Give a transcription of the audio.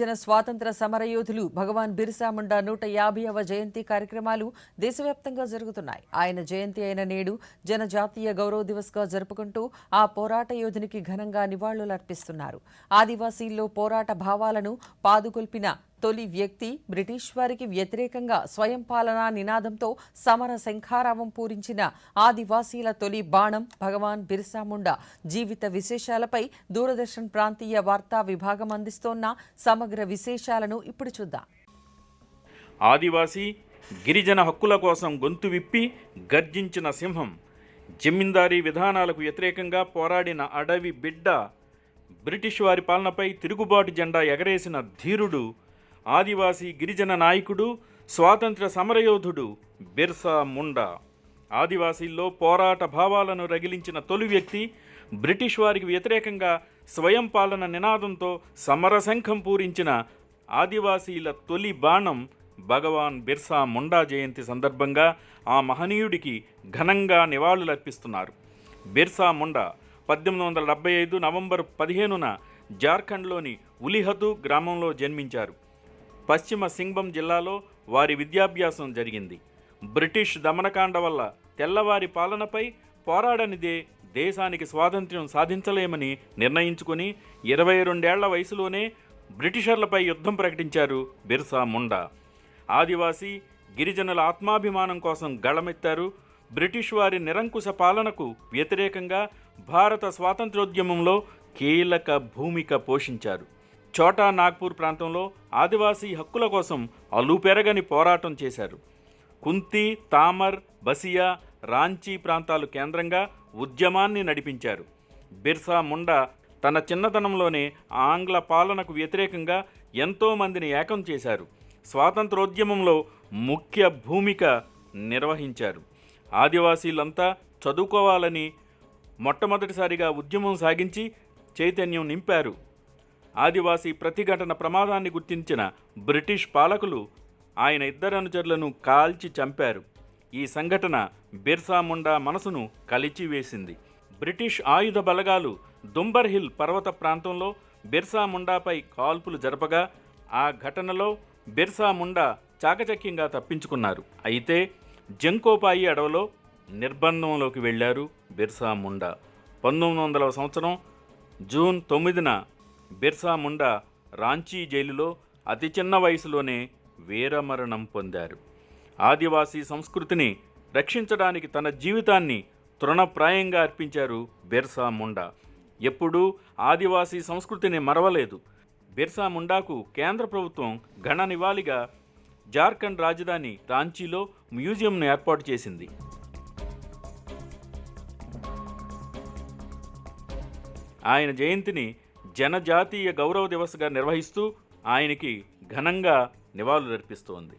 జన స్వాతంత్ర సమరయోధులు భగవాన్ బిర్సా ముండా నూట యాభైవ జయంతి కార్యక్రమాలు దేశవ్యాప్తంగా జరుగుతున్నాయి. ఆయన జయంతి అయిన నేడు జనజాతీయ గౌరవ దివస్గా జరుపుకుంటూ ఆ పోరాట యోధునికి ఘనంగా నివాళులర్పిస్తున్నారు. ఆదివాసీల్లో పోరాట భావాలను పాదుకొల్పిన తొలి వ్యక్తి బ్రిటిష్ వారికి వ్యతిరేకంగా స్వయం పాలనా నినాదంతో సమర శంఖారావం పూరించిన ఆదివాసీల తొలి బాణం భగవాన్ బిర్సా ముండా జీవిత విశేషాలపై దూరదర్శన్ ప్రాంతీయ వార్తా విభాగం అందిస్తోన్న సమగ్ర విశేషాలను ఇప్పుడు చూద్దాం. ఆదివాసీ గిరిజన హక్కుల కోసం గొంతు విప్పి గర్జించిన సింహం జమీందారీ విధానాలకు వ్యతిరేకంగా పోరాడిన అడవి బిడ్డ బ్రిటిష్ వారి పాలనపై తిరుగుబాటు జెండా ఎగరేసిన ధీరుడు ఆదివాసీ గిరిజన నాయకుడు స్వాతంత్ర సమరయోధుడు బిర్సా ముండా. ఆదివాసీల్లో పోరాట భావాలను రగిలించిన తొలి వ్యక్తి బ్రిటిష్ వారికి వ్యతిరేకంగా స్వయం పాలన నినాదంతో సమరశంఖం పూరించిన ఆదివాసీల తొలి బాణం భగవాన్ బిర్సా ముండా జయంతి సందర్భంగా ఆ మహనీయుడికి ఘనంగా నివాళులర్పిస్తున్నారు. బిర్సా ముండా పద్దెనిమిది వందల డెబ్బై ఐదు నవంబర్ పదిహేనున జార్ఖండ్లోని ఉలిహతు గ్రామంలో జన్మించారు. పశ్చిమ సింగ్భం జిల్లాలో వారి విద్యాభ్యాసం జరిగింది. బ్రిటిష్ దమనకాండ వల్ల తెల్లవారి పాలనపై పోరాడనిదే దేశానికి స్వాతంత్ర్యం సాధించలేమని నిర్ణయించుకుని ఇరవై రెండేళ్ళ వయసులోనే బ్రిటిషర్లపై యుద్ధం ప్రకటించారు బిర్సా ముండా. ఆదివాసీ గిరిజనుల ఆత్మాభిమానం కోసం గళమెత్తారు. బ్రిటిష్ వారి నిరంకుశ పాలనకు వ్యతిరేకంగా భారత స్వాతంత్రోద్యమంలో కీలక భూమిక పోషించారు. చోటా నాగ్పూర్ ప్రాంతంలో ఆదివాసీ హక్కుల కోసం అలుపెరగని పోరాటం చేశారు. కుంతి తామర్ బసియా రాంచీ ప్రాంతాలు కేంద్రంగా ఉద్యమాన్ని నడిపించారు. బిర్సా ముండా తన చిన్నతనంలోనే ఆంగ్ల పాలనకు వ్యతిరేకంగా ఎంతోమందిని ఏకం చేశారు. స్వాతంత్రోద్యమంలో ముఖ్య భూమిక నిర్వహించారు. ఆదివాసీలంతా చదువుకోవాలని మొట్టమొదటిసారిగా ఉద్యమం సాగించి చైతన్యం నింపారు. ఆదివాసీ ప్రతిఘటన ప్రమాదాన్ని గుర్తించిన బ్రిటిష్ పాలకులు ఆయన ఇద్దరు అనుచరులను కాల్చి చంపారు. ఈ సంఘటన బిర్సా ముండా మనసును కలిచివేసింది. బ్రిటిష్ ఆయుధ బలగాలు దుంబర్ హిల్ పర్వత ప్రాంతంలో బిర్సా ముండాపై కాల్పులు జరపగా ఆ ఘటనలో బిర్సా ముండా చాకచక్యంగా తప్పించుకున్నారు. అయితే జంకోపాయి అడవిలో నిర్బంధంలోకి వెళ్ళారు బిర్సా ముండా. పంతొమ్మిది వందల సంవత్సరం జూన్ తొమ్మిదిన బిర్సా ముండా రాంచీ జైలులో అతి చిన్న వయసులోనే వీరమరణం పొందారు. ఆదివాసీ సంస్కృతిని రక్షించడానికి తన జీవితాన్ని తృణప్రాయంగా అర్పించారు బిర్సా ముండా. ఎప్పుడూ ఆదివాసీ సంస్కృతిని మరవలేదు. బిర్సా ముండాకు కేంద్ర ప్రభుత్వం ఘన నివాళిగా జార్ఖండ్ రాజధాని రాంచీలో మ్యూజియంను ఏర్పాటు చేసింది. ఆయన జయంతిని జనజాతీయ గౌరవ దివస్గా నిర్వహిస్తూ ఆయనకి ఘనంగా నివాళులర్పిస్తోంది.